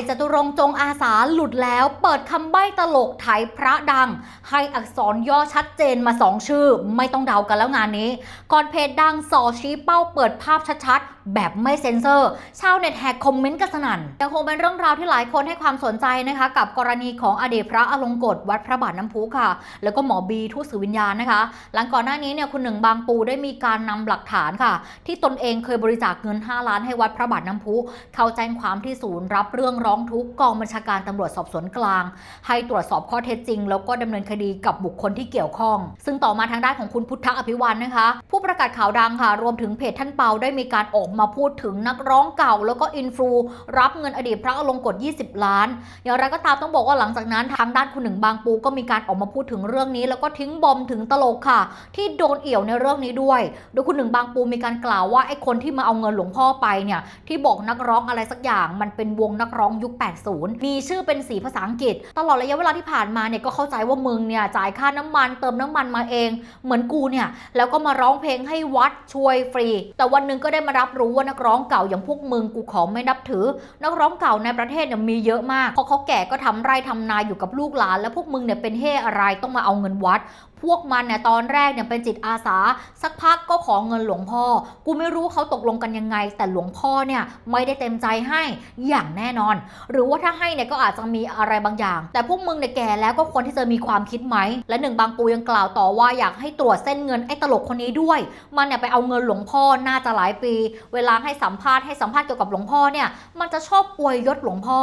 ญ่จตุรงจงอาสาหลุดแล้ว เปิดคำใบ้ตลกไถพระดัง ให้อักษรย่อชัดเจนมาสองชื่อ ไม่ต้องเดากันแล้วงานนี้ก่อนเพจดังสอชี้เป้าเปิดภาพชัดๆ แบบไม่เซ็นเซอร์ ชาวเน็ตแหกคอมเมนต์กันสนั่นยังคงเป็นเรื่องราวที่หลายคนให้ความสนใจนะคะ กับกรณีของอดีตพระอลงกฎวัดพระบาทน้ำพุค่ะ แล้วก็หมอบีทูตสื่อวิญญาณนะคะ หลังก่อนหน้านี้เนี่ยคุณหนึ่งบางปูได้มีการนำหลักฐานค่ะ ที่ตนเองเคยบริจาคเงิน 5 ล้านให้วัดพระบาทน้ำพุเข้าแจ้งความที่ศูนย์รับเรื่องร้องทุกข์กองบัญชาการตำรวจสอบสวนกลาง ให้ตรวจสอบข้อเท็จจริง แล้วก็ดำเนินคดีกับบุคคลที่เกี่ยวข้อง ซึ่งต่อมาทางด้านของคุณพุทธอภิวันนะคะ ผู้ประกาศข่าวดังค่ะรวมถึงเพจท่านเปาได้มีการออกมาพูดถึงนักร้องเก่า แล้วก็อินฟลูรับเงินอดีตพระอลงกฎ 20 ล้าน อย่างไรก็ตามต้องบอกว่าหลังจากนั้นทางด้านคุณหนึ่งบางปูก็มีการออกมาพูดถึงเรื่องนี้ แล้วก็ทิ้งบอมถึงตลกค่ะ ที่โดนเอี่ยวในเรื่องนี้ด้วย โดยคุณหนึ่งบางปูมีการกล่าวว่าไอ้คนที่มาเอาเงินหลวงพ่อไปเนี่ยที่บอกนักร้องอะไรสักอย่าง มันเป็นวงนักร้องยุค 80 มีชื่อเป็นสีภาษาอังกฤษ ตลอดระยะเวลาที่ผ่านมาเนี่ยก็เข้าใจว่ามึงเนี่ยจ่ายค่าน้ำมันเติมน้ำมันมาเอง เหมือนกูเนี่ยแล้วก็มาร้องเพลงให้วัดช่วยฟรี แต่วันหนึ่งก็ได้มารับรู้ว่านักร้องเก่าอย่างพวกมึงกูขอไม่นับถือ นักร้องเก่าในประเทศเนี่ยมีเยอะมากเพอเขาแก่ก็ทำไร่ทำนาอยู่กับลูกหลาน แล้วพวกมึงเนี่ยเป็นเฮ่อะไรต้องมาเอาเงินวัด พวกมันเนี่ยตอนแรกเนี่ยเป็นจิตอาสา สักพักก็ขอเงินหลวงพ่อ กูไม่รู้เขาตกลงกันยังไง แต่หลวงพ่อเนี่ยไม่ได้เต็มใจให้อย่างแน่นอน หรือว่าถ้าให้เนี่ยก็อาจจะมีอะไรบางอย่าง แต่พวกมึงเนี่ยแก่แล้วก็ควรที่จะมีความคิดไหม และหนึ่งบางปูยังกล่าวต่อว่าอยากให้ตรวจเส้นเงินไอ้ตลกคนนี้ด้วย มันเนี่ยไปเอาเงินหลวงพ่อน่าจะหลายปี เวลาให้สัมภาษณ์ให้สัมภาษณ์เกี่ยวกับหลวงพ่อเนี่ยมันจะชอบอวยยศหลวงพ่อ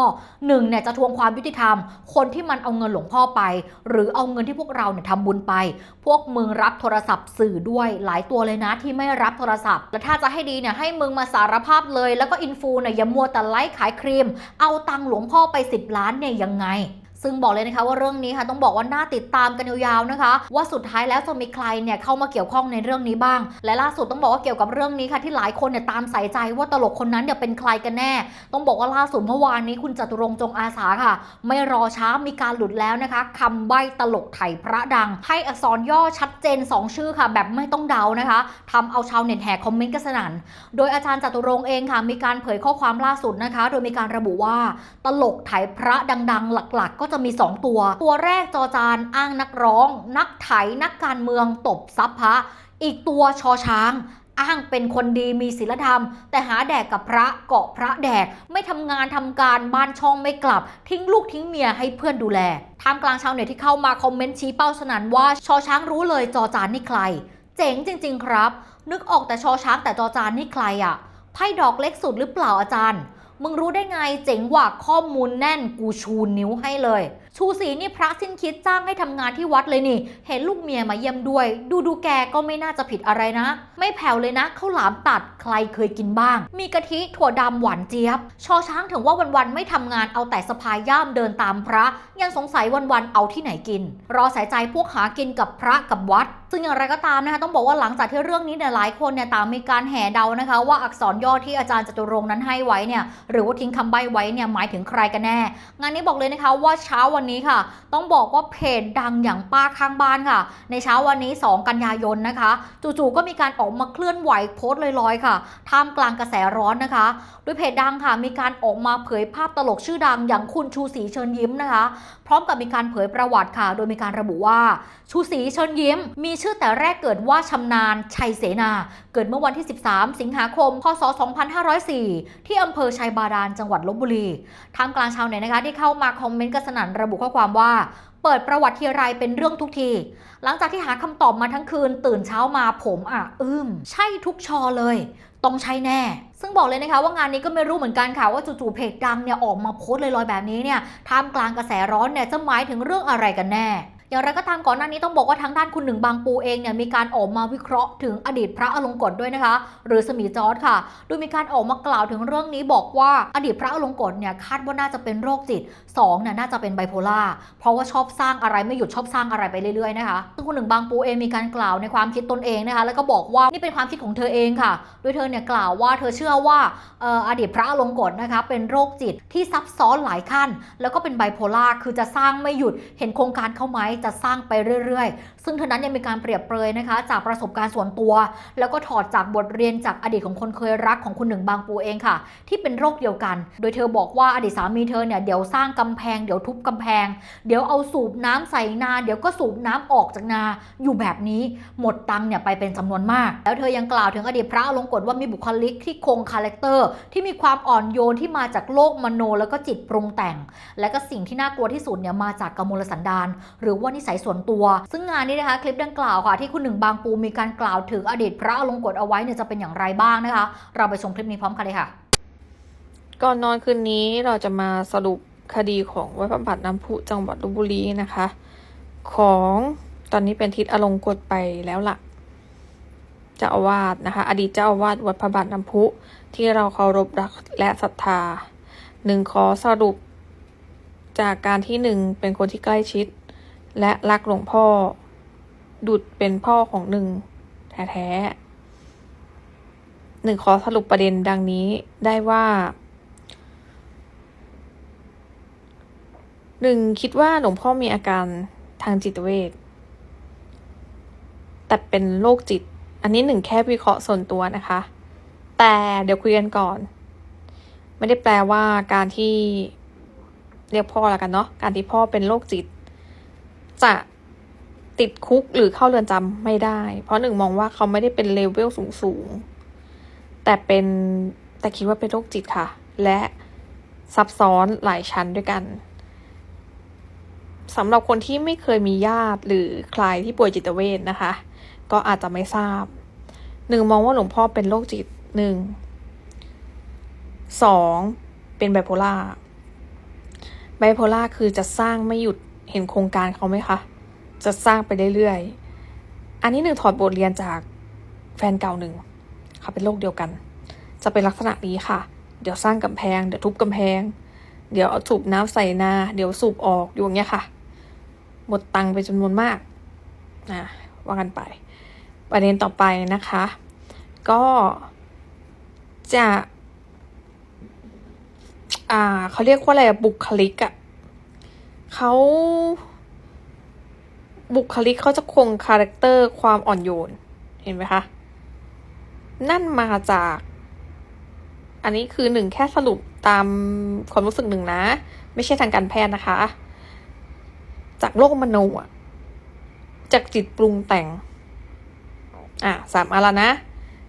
หนึ่งเนี่ยจะทวงความยุติธรรม คนที่มันเอาเงินหลวงพ่อไป หรือเอาเงินที่พวกเราเนี่ยทำบุญไปพวกมึงรับโทรศัพท์สื่อด้วยหลายตัวเลยนะที่ไม่รับโทรศัพท์ และถ้าจะให้ดีเนี่ยให้มึงมาสารภาพเลย แล้วก็อินฟูเนี่ยอย่ามัวแต่ไลค์ขายครีม เอาตังหลวงพ่อไป 10 ล้านเนี่ยยังไง ซึ่งบอกเลยนะคะว่าเรื่องนี้ค่ะต้องบอกว่าน่าติดตามกันยาวๆนะคะ ว่าสุดท้ายแล้วจะมีใครเนี่ยเข้ามาเกี่ยวข้องในเรื่องนี้บ้าง และล่าสุดต้องบอกว่าเกี่ยวกับเรื่องนี้ค่ะที่หลายคนเนี่ยตามใส่ใจว่าตลกคนนั้นเนี่ยเป็นใครกันแน่ ต้องบอกว่าล่าสุดเมื่อวานนี้คุณจตุรงจงอาสาค่ะ ไม่รอช้ามีการหลุดแล้วนะคะคำใบ้ตลกไถพระดัง ให้อักษรย่อชัดเจน 2 ชื่อค่ะ แบบไม่ต้องเดานะคะทำเอาชาวเน็ตแห่คอมเมนต์กันสนั่นโดยอาจารย์จตุรงเองค่ะ มีการเผยข้อความล่าสุดนะคะ โดยมีการระบุว่าตลกไถพระดัง ๆ หลัก ๆ ก็จะะมี 2 ตัว ตัวแรกจอจานอ้างนักร้อง นักไถนักการเมืองตบซับพระ อีกตัวชอช้างอ้างเป็นคนดีมีศีลธรรม แต่หาแดกกับพระเกาะพระแดก ไม่ทำงานทำการบ้านช่องไม่กลับ ทิ้งลูกทิ้งเมียให้เพื่อนดูแลท่ามกลางชาวเน็ตที่เข้ามาคอมเมนต์ชี้เป้าสนันว่าชอช้างรู้เลยจอจานนี่ใคร เจ๋งจริง ๆ ครับ นึกออกแต่ชอช้างแต่จอจานนี่ใครอะไพ่ดอกเล็กสุดหรือเปล่าอาจารย์ มึงรู้ได้ไงเจ๋งว่าข้อมูลแน่นกูชูนิ้วให้เลย ชูศรีนี่พระสิ้นคิดจ้างให้ทำงานที่วัดเลยนี่ เห็นลูกเมียมาเยี่ยมด้วย ดูดูแกก็ไม่น่าจะผิดอะไรนะ ไม่แผ่วเลยนะข้าวหลามตัดใครเคยกินบ้าง มีกะทิถั่วดำหวานเจี๊ยบ ชอช้างถึงว่าวันๆไม่ทำงานเอาแต่สะพายย่ามเดินตามพระ ยังสงสัยวันๆเอาที่ไหนกิน รอสายใจพวกหากินกับพระกับวัด ซึ่งอย่างไรก็ตามนะคะต้องบอกว่าหลังจากที่เรื่องนี้เนี่ยหลายคนเนี่ยต่างมีการแห่เดานะคะ ว่าอักษรย่อที่อาจารย์จตุรงค์นั้นให้ไว้เนี่ยหรือว่าทิ้งคำใบ้ไว้เนี่ยหมายถึงใครกันแน่ งานนี้บอกเลยนะคะว่าเช้าวันนี้ค่ะ ต้องบอกว่าเพจดังอย่างป้าข้างบ้านค่ะ ในเช้าวันนี้ 2 กันยายนนะคะ จู่ๆก็มีการออกมาเคลื่อนไหวโพสต์ลอยๆค่ะท่ามกลางกระแสร้อนนะคะ ด้วยเพจดังค่ะมีการออกมาเผยภาพตลกชื่อดังอย่างคุณชูศรีเชิญยิ้มนะคะ พร้อมกับมีการเผยประวัติค่ะ โดยมีการระบุว่าชูศรีเชิญยิ้ม มีชื่อแต่แรกเกิดว่าชำนาญชัยเสนา เกิดเมื่อวันที่ 13 สิงหาคม พศ 2504 ที่อำเภอชัยบาดาลจังหวัดลบบุรีท่ามกลางชาวเน็ตนะคะที่เข้ามาคอมเมนต์กันสนั่นระบุข้อความว่าเปิดประวัติทีไรเป็นเรื่องทุกที หลังจากที่หาคำตอบมาทั้งคืนตื่นเช้ามาผมอะ อึ้ม ใช่ทุกชอเลย ต้องใช่แน่ ซึ่งบอกเลยนะคะว่างานนี้ก็ไม่รู้เหมือนกันค่ะว่าจู่ๆเพจดังเนี่ยออกมาโพสต์ลอยๆแบบนี้เนี่ยท่ามกลางกระแสร้อนเนี่ยจะหมายถึงเรื่องอะไรกันแน่ อย่างไรก็ตามก่อนหน้านี้ต้องบอกว่าทางด้านคุณหนึ่งบางปูเองเนี่ยมีการออกมาวิเคราะห์ถึงอดีตพระอลงกฎด้วยนะคะ หรือสมีจอร์ดค่ะ โดยมีการออกมากล่าวถึงเรื่องนี้บอกว่าอดีตพระอลงกฎเนี่ยคาดว่าน่าจะเป็นโรคจิต2เนี่ยน่าจะเป็นไบโพล่าเพราะว่าชอบสร้างอะไรไม่หยุดชอบสร้างอะไรไปเรื่อยๆนะคะซึ่งคุณหนึ่งบางปูเองมีการกล่าวในความคิดตนเองนะคะ แล้วก็บอกว่านี่เป็นความคิดของเธอเองค่ะ โดยเธอเนี่ยกล่าวว่าเธอเชื่อว่าเอ่ออดีตพระอลงกฎนะคะเป็นโรคจิตที่ซับซ้อนหลายขั้น แล้วก็เป็นไบโพล่าคือจะสร้างไม่หยุดเห็นโครงการเข้าไหมจะสร้างไปเรื่อย ซึ่งเท่านั้นยังมีการเปรียบเปรยนะคะ จากประสบการณ์ส่วนตัว แล้วก็ถอดจากบทเรียนจากอดีตของคนเคยรักของคุณหนึ่งบางปูเองค่ะ ที่เป็นโรคเดียวกัน โดยเธอบอกว่าอดีตสามีเธอเนี่ยเดี๋ยวสร้างกำแพงเดี๋ยวทุบกำแพง เดี๋ยวเอาสูบน้ำใส่นา เดี๋ยวก็สูบน้ำออกจากนาอยู่แบบนี้หมดตังค์เนี่ยไปเป็นจำนวนมาก แล้วเธอยังกล่าวถึงอดีตพระอลงกฎว่ามีบุคลิกที่คงคาแรคเตอร์ ที่มีความอ่อนโยนที่มาจากโลกมโน แล้วก็จิตปรุงแต่ง และก็สิ่งที่น่ากลัวที่สุดเนี่ยมาจากกมลสันดานหรือว่านิสัยส่วนตัว ซึ่งงานนี้นะคะ คลิปดังกล่าวค่ะ ที่คุณหนึ่งบางปูมีการกล่าวถึงอดีตพระอลงกฎเอาไว้เนี่ยจะเป็นอย่างไรบ้างนะคะ เราไปชมคลิปนี้พร้อมกันเลยค่ะ ก่อนนอนคืนนี้เราจะมาสรุปคดีของวัดพระบาทน้ำพุจังหวัดลบบุรีนะคะ ของตอนนี้เป็นทิศอลงกฎไปแล้วล่ะเจ้าอาวาสนะคะ อดีตเจ้าอาวาสวัดพระบาทน้ำพุ ที่เราเคารพรักและศรัทธาหนึ่งขอสรุป จากการที่หนึ่งเป็นคนที่ใกล้ชิด และรักหลวงพ่อ ดุดเป็นพ่อของหนึ่งแท้ๆหนึ่งขอสรุปประเด็นดังนี้ได้ว่าหนึ่งคิดว่าหลวงพ่อมีอาการทางจิตเวชแต่เป็นโรคจิต อันนี้หนึ่งแค่วิเคราะห์ส่วนตัวนะคะ แต่เดี๋ยวคุยกันก่อน ไม่ได้แปลว่าการที่เรียกพ่อแล้วกันเนาะการที่พ่อเป็นโรคจิต จะ ติดคุกหรือเข้าเรือนจำไม่ได้ เพราะหนึ่งมองว่าเขาไม่ได้เป็นเลเวลสูงสูงๆแต่เป็นแต่คิดว่าเป็นโรคจิตค่ะ และซับซ้อนหลายชั้นด้วยกันสำหรับคนที่ไม่เคยมีญาติหรือใครที่ป่วยจิตเวชนะคะ ก็อาจจะไม่ทราบหนึ่งมองว่าหลวงพ่อเป็นโรคจิตหนึ่งสองเป็นไบโพล่าไบโพล่าคือจะสร้างไม่หยุดเห็นโครงการเขาไหมคะ จะสร้างไปเรื่อยๆ อันนี้หนึ่งถอดบทเรียนจากแฟนเก่าหนึ่งเขาเป็นโรคเดียวกัน จะเป็นลักษณะนี้ค่ะ เดี๋ยวสร้างกำแพง เดี๋ยวทุบกำแพง เดี๋ยวสูบน้ำใส่นา เดี๋ยวสูบออกอยู่อย่างเงี้ยค่ะ หมดตังค์ไปจำนวนมากนะว่ากันไป ประเด็นต่อไปนะคะ ก็จะอ่าเขาเรียกว่าอะไรอะบุคลิกอะเขา บุคลิกเขาจะคงคาแรคเตอร์ความอ่อนโยน เห็นไหมคะ นั่นมาจาก อันนี้คือหนึ่งแค่สรุปตามความรู้สึกหนึ่งนะ ไม่ใช่ทางการแพทย์นะคะ จากโลกมโนอะจากจิตปรุงแต่ง อะสามอันแล้วนะ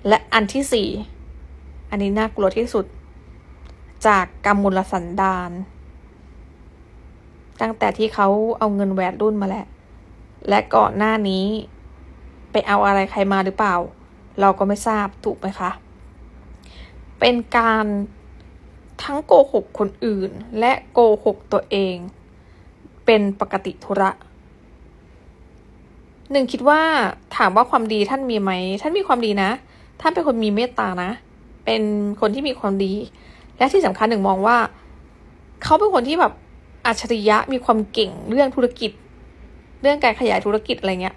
และอันที่สี่ อันนี้น่ากลัวที่สุด จากกรรมมลสันดาน ตั้งแต่ที่เขาเอาเงินแหวนรุ่นมาแล้ว และก่อนหน้านี้ไปเอาอะไรใครมาหรือเปล่า เราก็ไม่ทราบถูกไหมคะ เป็นการทั้งโกหกคนอื่น และโกหกตัวเอง เป็นปกติธุระหนึ่งคิดว่าถามว่าความดีท่านมีไหมท่านมีความดีนะ ท่านเป็นคนมีเมตตานะ เป็นคนที่มีความดี และที่สำคัญหนึ่งมองว่า เขาเป็นคนที่แบบอัจฉริยะมีความเก่งเรื่องธุรกิจ เรื่องการขยายธุรกิจอะไรเงี้ย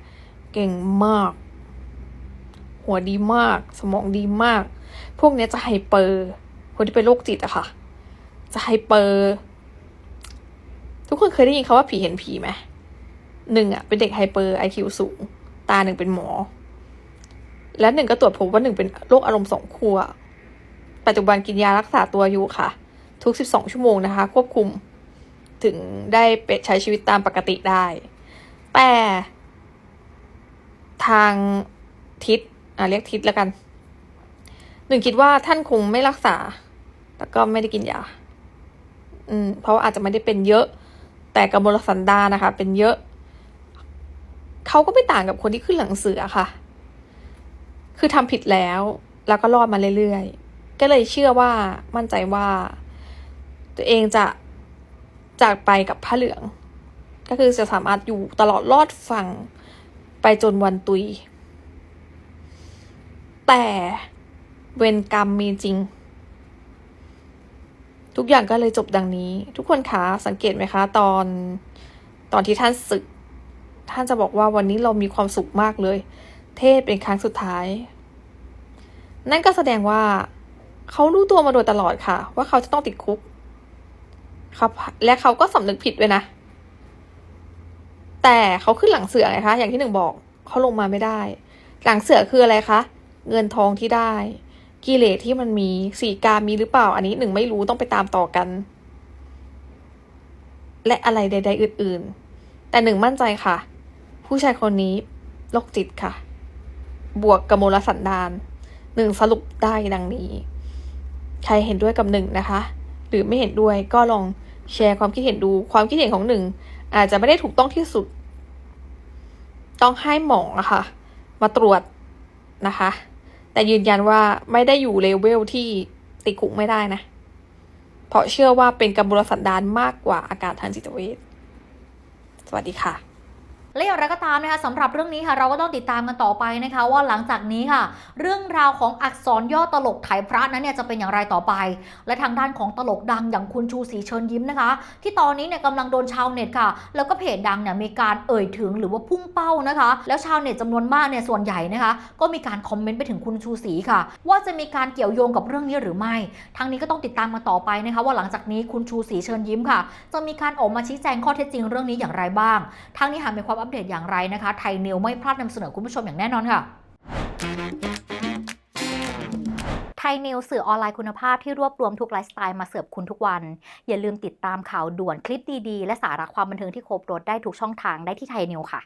เก่งมาก หัวดีมาก สมองดีมาก พวกเนี้ยจะไฮเปอร์ คนที่เป็นโรคจิตอะค่ะ จะไฮเปอร์ ทุกคนเคยได้ยินคาว่าผีเห็นผีไหมหนึ่งอะเป็นเด็กไฮเปอร์ไอคิวสูง ตาหนึ่งเป็นหมอ และหนึ่งก็ตรวจพบว่าหนึ่งเป็นโรคอารมณ์สองขั้วปัจจุบันกินยารักษาตัวอยู่ค่ะ ทุก 12 ชั่วโมงนะคะ ควบคุมถึงได้ไปใช้ชีวิตตามปกติได้ แต่ทางทิศอะเรียกทิศแล้วกัน หนึ่งคิดว่าท่านคงไม่รักษา แล้วก็ไม่ได้กินยา อืม เพราะว่าอาจจะไม่ได้เป็นเยอะ แต่กำมลสันดานนะคะ เป็นเยอะ เขาก็ไม่ต่างกับคนที่ขึ้นหลังเสือค่ะ คือทำผิดแล้ว แล้วก็รอดมาเรื่อยๆ ก็เลยเชื่อว่ามั่นใจว่า ตัวเองจะจากไปกับผ้าเหลือง ก็คือจะสามารถอยู่ตลอดรอดฝั่งไปจนวันตุย แต่เวรกรรมมีจริง ทุกอย่างก็เลยจบดังนี้ ทุกคนคะสังเกตไหมคะ ตอนตอนที่ท่านศึก ท่านจะบอกว่าวันนี้เรามีความสุขมากเลย เทศเป็นครั้งสุดท้าย นั่นก็แสดงว่าเขารู้ตัวมาโดยตลอดค่ะ ว่าเขาจะต้องติดคุกครับและเขาก็สำนึกผิดด้วยนะ แต่เขาขึ้นหลังเสือไงคะ อย่างที่หนึ่งบอกเขาลงมาไม่ได้ หลังเสือคืออะไรคะ เงินทองที่ได้ กิเลสที่มันมีสีกามีหรือเปล่า อันนี้หนึ่งไม่รู้ต้องไปตามต่อกัน และอะไรใด ๆ อื่น ๆ แต่หนึ่งมั่นใจค่ะ ผู้ชายคนนี้โรคจิตค่ะ บวกกับโมลสันดานหนึ่งสรุปได้ดังนี้ ใครเห็นด้วยกับหนึ่งนะคะ หรือไม่เห็นด้วยก็ลองแชร์ความคิดเห็นดูความคิดเห็นของหนึ่ง อาจจะไม่ได้ถูกต้องที่สุด ต้องให้หมอนะคะ มาตรวจนะคะ แต่ยืนยันว่าไม่ได้อยู่เลเวลที่ติดคุกไม่ได้นะ เพราะเชื่อว่าเป็นกำมลสันดานมากกว่าอาการทางจิตเวชสวัสดีค่ะ และอย่างไรก็ตามนะคะสำหรับเรื่องนี้ค่ะเราก็ต้องติดตามกันต่อไปนะคะว่าหลังจากนี้ค่ะ เรื่องราวของอักษรย่อตลกไถพระนั้นเนี่ยจะเป็นอย่างไรต่อไป และทางด้านของตลกดังอย่างคุณชูศรีเชิญยิ้มนะคะ ที่ตอนนี้เนี่ยกำลังโดนชาวเน็ตค่ะ แล้วก็เพจดังเนี่ยมีการเอ่ยถึงหรือว่าพุ่งเป้านะคะ แล้วชาวเน็ตจำนวนมากเนี่ยส่วนใหญ่นะคะ ก็มีการคอมเมนต์ไปถึงคุณชูศรีค่ะ ว่าจะมีการเกี่ยวโยงกับเรื่องนี้หรือไม่ทางนี้ก็ต้องติดตามมาต่อไปนะคะ ว่าหลังจากนี้คุณชูศรีเชิญยิ้มค่ะ จะมีการออกมาชี้แจงข้อเท็จจริงเรื่องนี้อย่างไรบ้างทางนี้หากมีความอัปเดตอย่างไรนะคะ ไทยนิวไม่พลาดนำเสนอคุณผู้ชมอย่างแน่นอนค่ะไทยนิวสื่อออนไลน์คุณภาพที่รวบรวมทุกไลฟ์สไตล์มาเสิร์ฟคุณทุกวัน อย่าลืมติดตามข่าวด่วนคลิปดีๆ และสาระความบันเทิงที่ครบรถได้ทุกช่องทางได้ที่ไทยนิวค่ะ